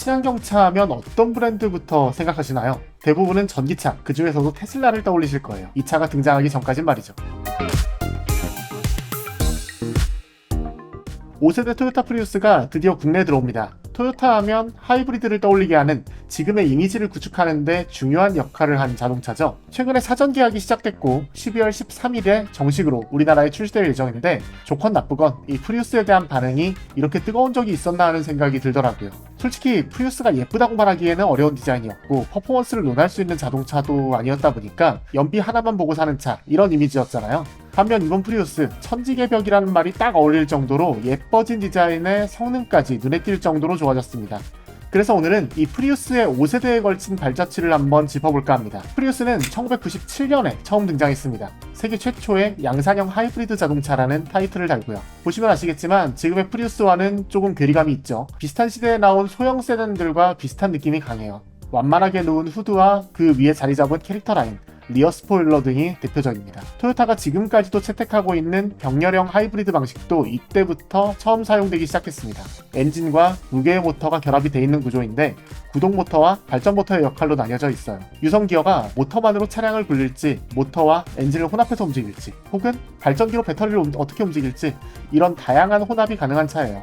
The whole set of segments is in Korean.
친환경차 하면 어떤 브랜드부터 생각하시나요? 대부분은 전기차, 그 중에서도 테슬라를 떠올리실 거예요. 이 차가 등장하기 전까진 말이죠. 5세대 토요타 프리우스가 드디어 국내에 들어옵니다. 토요타 하면 하이브리드를 떠올리게 하는 지금의 이미지를 구축하는데 중요한 역할을 한 자동차죠. 최근에 사전 계약이 시작됐고 12월 13일에 정식으로 우리나라에 출시될 예정인데 좋건 나쁘건 이 프리우스에 대한 반응이 이렇게 뜨거운 적이 있었나 하는 생각이 들더라고요. 솔직히 프리우스가 예쁘다고 말하기에는 어려운 디자인이었고 퍼포먼스를 논할 수 있는 자동차도 아니었다 보니까 연비 하나만 보고 사는 차 이런 이미지였잖아요. 반면 이번 프리우스 천지개 벽이라는 말이 딱 어울릴 정도로 예뻐진 디자인의 성능까지 눈에 띌 정도로 좋아졌습니다. 그래서 오늘은 이 프리우스의 5세대에 걸친 발자취를 한번 짚어볼까 합니다. 프리우스는 1997년에 처음 등장했습니다. 세계 최초의 양산형 하이브리드 자동차라는 타이틀을 달고요. 보시면 아시겠지만 지금의 프리우스와는 조금 괴리감이 있죠. 비슷한 시대에 나온 소형 세단들과 비슷한 느낌이 강해요. 완만하게 놓은 후드와 그 위에 자리 잡은 캐릭터 라인, 리어 스포일러 등이 대표적입니다. 토요타가 지금까지도 채택하고 있는 병렬형 하이브리드 방식도 이때부터 처음 사용되기 시작했습니다. 엔진과 무게의 모터가 결합이 되어 있는 구조인데 구동 모터와 발전 모터의 역할로 나뉘어져 있어요. 유성 기어가 모터만으로 차량을 굴릴지 모터와 엔진을 혼합해서 움직일지 혹은 발전기로 배터리를 움- 어떻게 움직일지 이런 다양한 혼합이 가능한 차예요.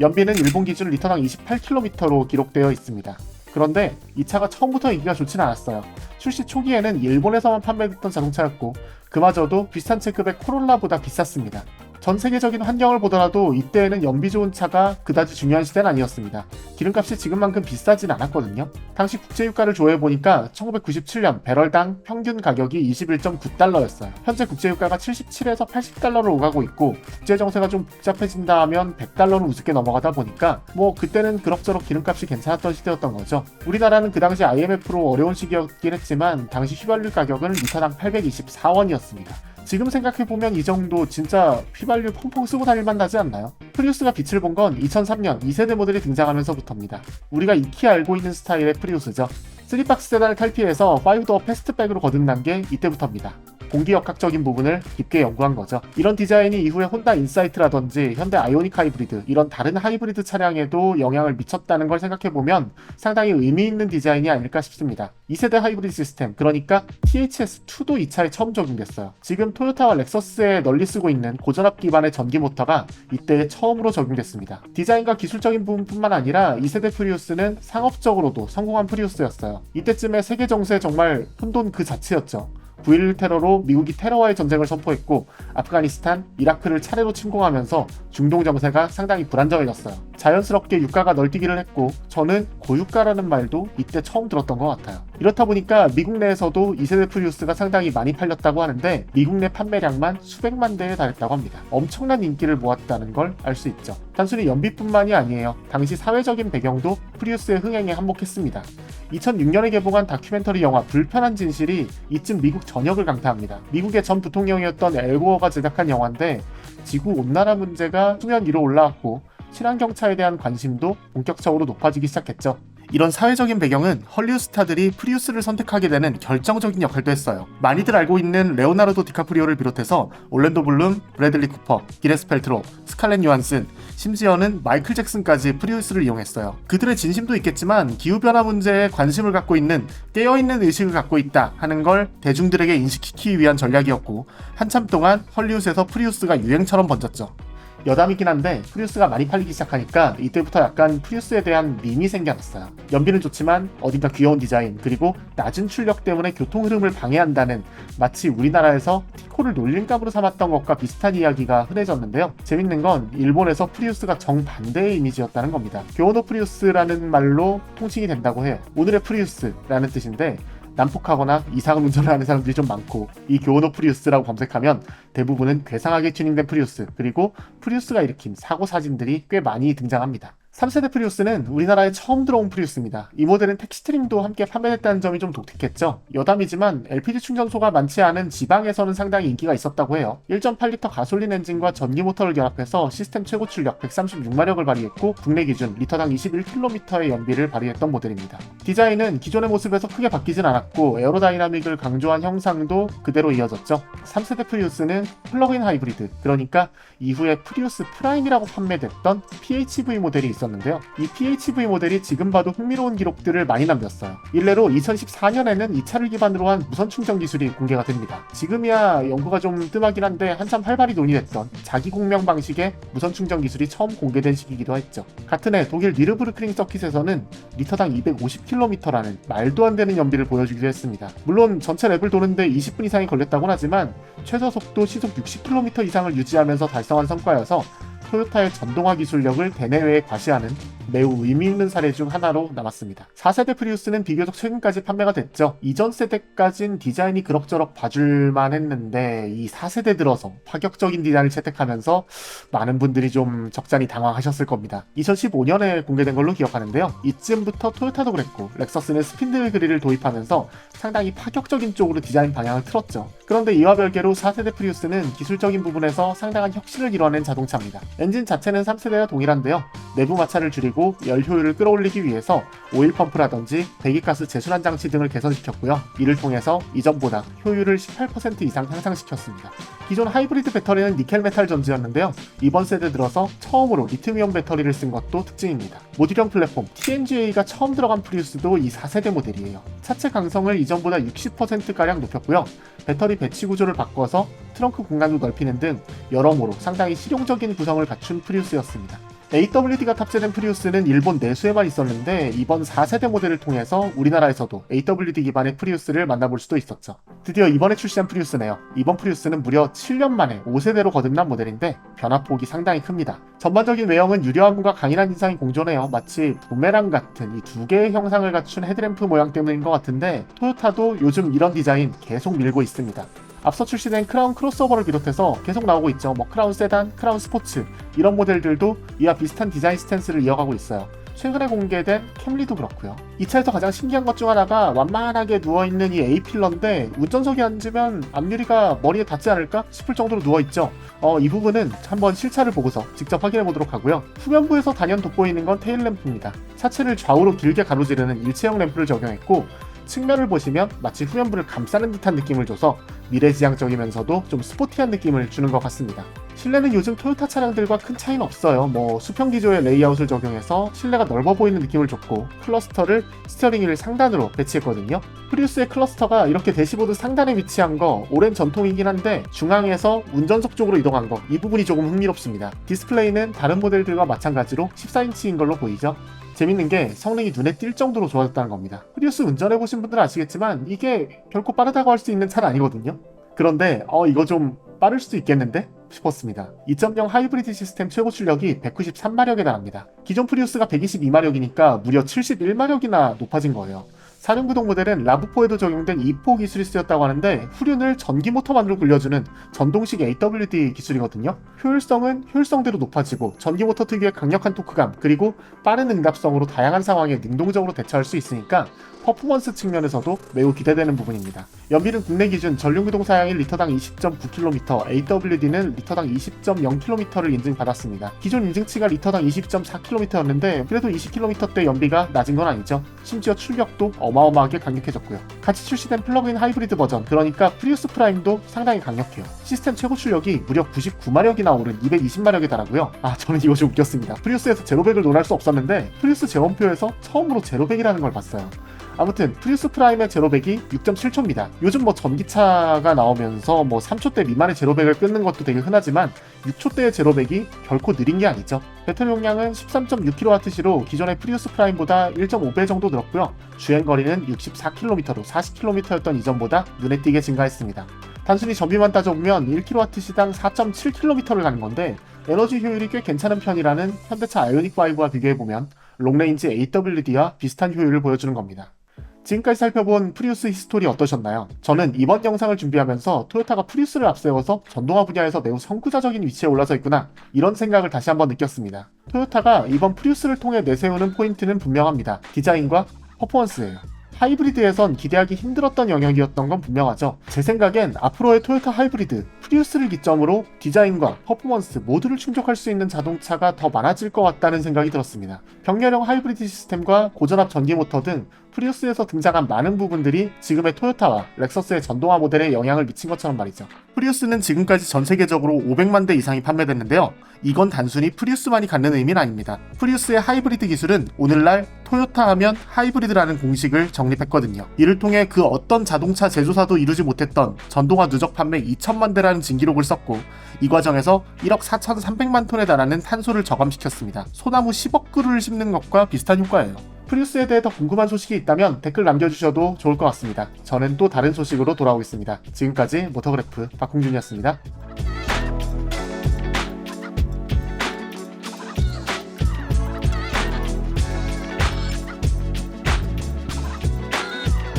연비는 일본 기준 리터당 28km로 기록되어 있습니다. 그런데 이 차가 처음부터 인기가 좋지는 않았어요. 출시 초기에는 일본에서만 판매됐던 자동차였고 그마저도 비슷한 체급의 코롤라보다 비쌌습니다. 전 세계적인 환경을 보더라도 이때에는 연비 좋은 차가 그다지 중요한 시대는 아니었습니다. 기름값이 지금만큼 비싸진 않았거든요. 당시 국제유가를 조회해보니까 1997년 배럴당 평균 가격이 21.9달러였어요. 현재 국제유가가 77에서 80달러로 오가고 있고 국제정세가 좀 복잡해진다 하면 100달러로 우습게 넘어가다 보니까 뭐 그때는 그럭저럭 기름값이 괜찮았던 시대였던 거죠. 우리나라는 그 당시 IMF로 어려운 시기였긴 했지만 당시 휘발유 가격은 리터당 824원이었습니다. 지금 생각해보면 이 정도 진짜 휘발유 펑펑 쓰고 다닐만 나지 않나요? 프리우스가 빛을 본 건 2003년 2세대 모델이 등장하면서부터입니다. 우리가 익히 알고 있는 스타일의 프리우스죠. 3박스 세단을 탈피해서 5도어 패스트백으로 거듭난 게 이때부터입니다. 공기역학적인 부분을 깊게 연구한 거죠. 이런 디자인이 이후에 혼다 인사이트라든지 현대 아이오닉 하이브리드 이런 다른 하이브리드 차량에도 영향을 미쳤다는 걸 생각해보면 상당히 의미 있는 디자인이 아닐까 싶습니다. 2세대 하이브리드 시스템 그러니까 THS2도 이 차에 처음 적용됐어요. 지금 토요타와 렉서스에 널리 쓰고 있는 고전압 기반의 전기 모터가 이때 처음으로 적용됐습니다. 디자인과 기술적인 부분뿐만 아니라 2세대 프리우스는 상업적으로도 성공한 프리우스였어요. 이때쯤에 세계 정세 정말 혼돈 그 자체였죠. 9.11 테러로 미국이 테러와의 전쟁을 선포했고 아프가니스탄, 이라크를 차례로 침공하면서 중동 정세가 상당히 불안정해졌어요. 자연스럽게 유가가 널뛰기를 했고 저는 고유가라는 말도 이때 처음 들었던 것 같아요. 이렇다 보니까 미국 내에서도 2세대 프리우스가 상당히 많이 팔렸다고 하는데 미국 내 판매량만 수백만 대에 달했다고 합니다. 엄청난 인기를 모았다는 걸 알 수 있죠. 단순히 연비뿐만이 아니에요. 당시 사회적인 배경도 프리우스의 흥행에 한몫했습니다. 2006년에 개봉한 다큐멘터리 영화 불편한 진실이 이쯤 미국 전역을 강타합니다. 미국의 전 부통령이었던 엘고어가 제작한 영화인데 지구 온난화 문제가 수면 위로 올라왔고 친환경차에 대한 관심도 본격적으로 높아지기 시작했죠. 이런 사회적인 배경은 헐리우드 스타들이 프리우스를 선택하게 되는 결정적인 역할도 했어요. 많이들 알고 있는 레오나르도 디카프리오를 비롯해서 올랜도 블룸, 브래들리 쿠퍼, 기네스 펠트로, 스칼렛 요한슨, 심지어는 마이클 잭슨까지 프리우스를 이용했어요. 그들의 진심도 있겠지만 기후변화 문제에 관심을 갖고 있는 깨어있는 의식을 갖고 있다 하는 걸 대중들에게 인식시키기 위한 전략이었고 한참 동안 헐리우드에서 프리우스가 유행처럼 번졌죠. 여담이긴 한데 프리우스가 많이 팔리기 시작하니까 이때부터 약간 프리우스에 대한 밈이 생겨났어요. 연비는 좋지만 어딘가 귀여운 디자인 그리고 낮은 출력 때문에 교통 흐름을 방해한다는 마치 우리나라에서 티코를 놀림감으로 삼았던 것과 비슷한 이야기가 흔해졌는데요. 재밌는 건 일본에서 프리우스가 정반대의 이미지였다는 겁니다. 교노 프리우스라는 말로 통칭이 된다고 해요. 오늘의 프리우스라는 뜻인데 난폭하거나 이상한 운전을 하는 사람들이 좀 많고 이 교노 프리우스라고 검색하면 대부분은 괴상하게 튜닝된 프리우스 그리고 프리우스가 일으킨 사고 사진들이 꽤 많이 등장합니다. 3세대 프리우스는 우리나라에 처음 들어온 프리우스입니다. 이 모델은 택시트림도 함께 판매됐다는 점이 좀 독특했죠. 여담이지만 LPG 충전소가 많지 않은 지방에서는 상당히 인기가 있었다고 해요. 1.8리터 가솔린 엔진과 전기 모터를 결합해서 시스템 최고 출력 136마력을 발휘했고 국내 기준 리터당 21km의 연비를 발휘했던 모델입니다. 디자인은 기존의 모습에서 크게 바뀌진 않았고 에어로다이나믹을 강조한 형상도 그대로 이어졌죠. 3세대 프리우스는 플러그인 하이브리드, 그러니까 이후에 프리우스 프라임이라고 판매됐던 PHV 모델이 있었는데 있었는데요. 이 PHV 모델이 지금 봐도 흥미로운 기록들을 많이 남겼어요. 일례로 2014년에는 이 차를 기반으로 한 무선 충전 기술이 공개가 됩니다. 지금이야 연구가 좀 뜸하긴 한데 한참 활발히 논의됐던 자기 공명 방식의 무선 충전 기술이 처음 공개된 시기이기도 했죠. 같은 해 독일 니르부르크링 서킷에서는 리터당 250km라는 말도 안 되는 연비를 보여주기도 했습니다. 물론 전체 랩을 도는데 20분 이상이 걸렸다곤 하지만 최저 속도 시속 60km 이상을 유지하면서 달성한 성과여서 토요타의 전동화 기술력을 대내외에 과시하는 매우 의미 있는 사례 중 하나로 남았습니다. 4세대 프리우스는 비교적 최근까지 판매가 됐죠. 이전 세대까진 디자인이 그럭저럭 봐줄만 했는데 이 4세대 들어서 파격적인 디자인을 채택하면서 많은 분들이 좀 적잖이 당황하셨을 겁니다. 2015년에 공개된 걸로 기억하는데요. 이쯤부터 토요타도 그랬고 렉서스는 스핀들 그릴을 도입하면서 상당히 파격적인 쪽으로 디자인 방향을 틀었죠. 그런데 이와 별개로 4세대 프리우스는 기술적인 부분에서 상당한 혁신을 이뤄낸 자동차입니다. 엔진 자체는 3세대와 동일한데요. 내부 마찰을 줄이고 열 효율을 끌어올리기 위해서 오일 펌프라든지 배기가스 재순환 장치 등을 개선시켰고요. 이를 통해서 이전보다 효율을 18% 이상 향상시켰습니다. 기존 하이브리드 배터리는 니켈 메탈 전지였는데요. 이번 세대 들어서 처음으로 리튬이온 배터리를 쓴 것도 특징입니다. 모듈형 플랫폼 TNGA가 처음 들어간 프리우스도 이 4세대 모델이에요. 차체 강성을 이전보다 60%가량 높였고요. 배터리 배치 구조를 바꿔서 트렁크 공간도 넓히는 등 여러모로 상당히 실용적인 구성을 갖춘 프리우스였습니다. AWD가 탑재된 프리우스는 일본 내수에만 있었는데 이번 4세대 모델을 통해서 우리나라에서도 AWD 기반의 프리우스를 만나볼 수도 있었죠. 드디어 이번에 출시한 프리우스네요. 이번 프리우스는 무려 7년 만에 5세대로 거듭난 모델인데 변화폭이 상당히 큽니다. 전반적인 외형은 유려함과 강인한 인상이 공존해요. 마치 부메랑 같은 이 두 개의 형상을 갖춘 헤드램프 모양 때문인 것 같은데 토요타도 요즘 이런 디자인 계속 밀고 있습니다. 앞서 출시된 크라운 크로스오버를 비롯해서 계속 나오고 있죠. 뭐 크라운 세단, 크라운 스포츠 이런 모델들도 이와 비슷한 디자인 스탠스를 이어가고 있어요. 최근에 공개된 캠리도 그렇고요. 이 차에서 가장 신기한 것 중 하나가 완만하게 누워있는 이 A필러인데 운전석에 앉으면 앞유리가 머리에 닿지 않을까 싶을 정도로 누워있죠. 어, 이 부분은 한번 실차를 보고서 직접 확인해 보도록 하고요. 후면부에서 단연 돋보이는 건 테일 램프입니다. 차체를 좌우로 길게 가로지르는 일체형 램프를 적용했고 측면을 보시면 마치 후면부를 감싸는 듯한 느낌을 줘서 미래지향적이면서도 좀 스포티한 느낌을 주는 것 같습니다. 실내는 요즘 토요타 차량들과 큰 차이는 없어요. 뭐 수평 기조의 레이아웃을 적용해서 실내가 넓어 보이는 느낌을 줬고 클러스터를 스티어링 휠 상단으로 배치했거든요. 프리우스의 클러스터가 이렇게 대시보드 상단에 위치한 거 오랜 전통이긴 한데 중앙에서 운전석 쪽으로 이동한 거 이 부분이 조금 흥미롭습니다. 디스플레이는 다른 모델들과 마찬가지로 14인치인 걸로 보이죠. 재밌는 게 성능이 눈에 띌 정도로 좋아졌다는 겁니다. 프리우스 운전해보신 분들은 아시겠지만 이게 결코 빠르다고 할 수 있는 차는 아니거든요. 그런데 어 이거 좀 빠를 수도 있겠는데? 싶었습니다. 2.0 하이브리드 시스템 최고 출력이 193마력에 달합니다. 기존 프리우스가 122마력이니까 무려 71마력이나 높아진 거예요. 사륜구동 모델은 라브4에도 적용된 2포 기술이 쓰였다고 하는데 후륜을 전기 모터만으로 굴려주는 전동식 AWD 기술이거든요. 효율성은 효율성대로 높아지고 전기 모터 특유의 강력한 토크감 그리고 빠른 응답성으로 다양한 상황에 능동적으로 대처할 수 있으니까 퍼포먼스 측면에서도 매우 기대되는 부분입니다. 연비는 국내 기준 전륜구동 사양이 리터당 20.9km, AWD는 리터당 20.0km를 인증받았습니다. 기존 인증치가 리터당 20.4km였는데 그래도 20km대 연비가 낮은 건 아니죠. 심지어 출력도 어마어마하게 강력해졌고요. 같이 출시된 플러그인 하이브리드 버전, 그러니까 프리우스 프라임도 상당히 강력해요. 시스템 최고 출력이 무려 99마력이나 오른 220마력에 달하고요. 아, 저는 좀 웃겼습니다. 프리우스에서 제로백을 논할 수 없었는데 프리우스 제원표에서 처음으로 제로백이라는 걸 봤어요. 아무튼 프리우스 프라임의 제로백이 6.7초입니다. 요즘 뭐 전기차가 나오면서 뭐 3초대 미만의 제로백을 끊는 것도 되게 흔하지만 6초대의 제로백이 결코 느린 게 아니죠. 배터리 용량은 13.6kWh로 기존의 프리우스 프라임보다 1.5배 정도 늘었고요. 주행 거리는 64km로 40km였던 이전보다 눈에 띄게 증가했습니다. 단순히 전비만 따져보면 1kWh 당 4.7km를 가는 건데 에너지 효율이 꽤 괜찮은 편이라는 현대차 아이오닉 5와 비교해보면 롱레인지 AWD와 비슷한 효율을 보여주는 겁니다. 지금까지 살펴본 프리우스 히스토리 어떠셨나요? 저는 이번 영상을 준비하면서 토요타가 프리우스를 앞세워서 전동화 분야에서 매우 선구자적인 위치에 올라서 있구나 이런 생각을 다시 한번 느꼈습니다. 토요타가 이번 프리우스를 통해 내세우는 포인트는 분명합니다. 디자인과 퍼포먼스예요. 하이브리드에선 기대하기 힘들었던 영역이었던 건 분명하죠. 제 생각엔 앞으로의 토요타 하이브리드, 프리우스를 기점으로 디자인과 퍼포먼스 모두를 충족할 수 있는 자동차가 더 많아질 것 같다는 생각이 들었습니다. 병렬형 하이브리드 시스템과 고전압 전기 모터 등 프리우스에서 등장한 많은 부분들이 지금의 토요타와 렉서스의 전동화 모델에 영향을 미친 것처럼 말이죠. 프리우스는 지금까지 전 세계적으로 500만 대 이상이 판매됐는데요. 이건 단순히 프리우스만이 갖는 의미는 아닙니다. 프리우스의 하이브리드 기술은 오늘날 토요타 하면 하이브리드라는 공식을 정립했거든요. 이를 통해 그 어떤 자동차 제조사도 이루지 못했던 전동화 누적 판매 2천만 대라는 진기록을 썼고 이 과정에서 1억 4,300만 톤에 달하는 탄소를 저감시켰습니다. 소나무 10억 그루를 심는 것과 비슷한 효과예요. 프리우스에 대해 더 궁금한 소식이 있다면 댓글 남겨주셔도 좋을 것 같습니다. 저는 또 다른 소식으로 돌아오겠습니다. 지금까지 모터그래프 박홍준이었습니다.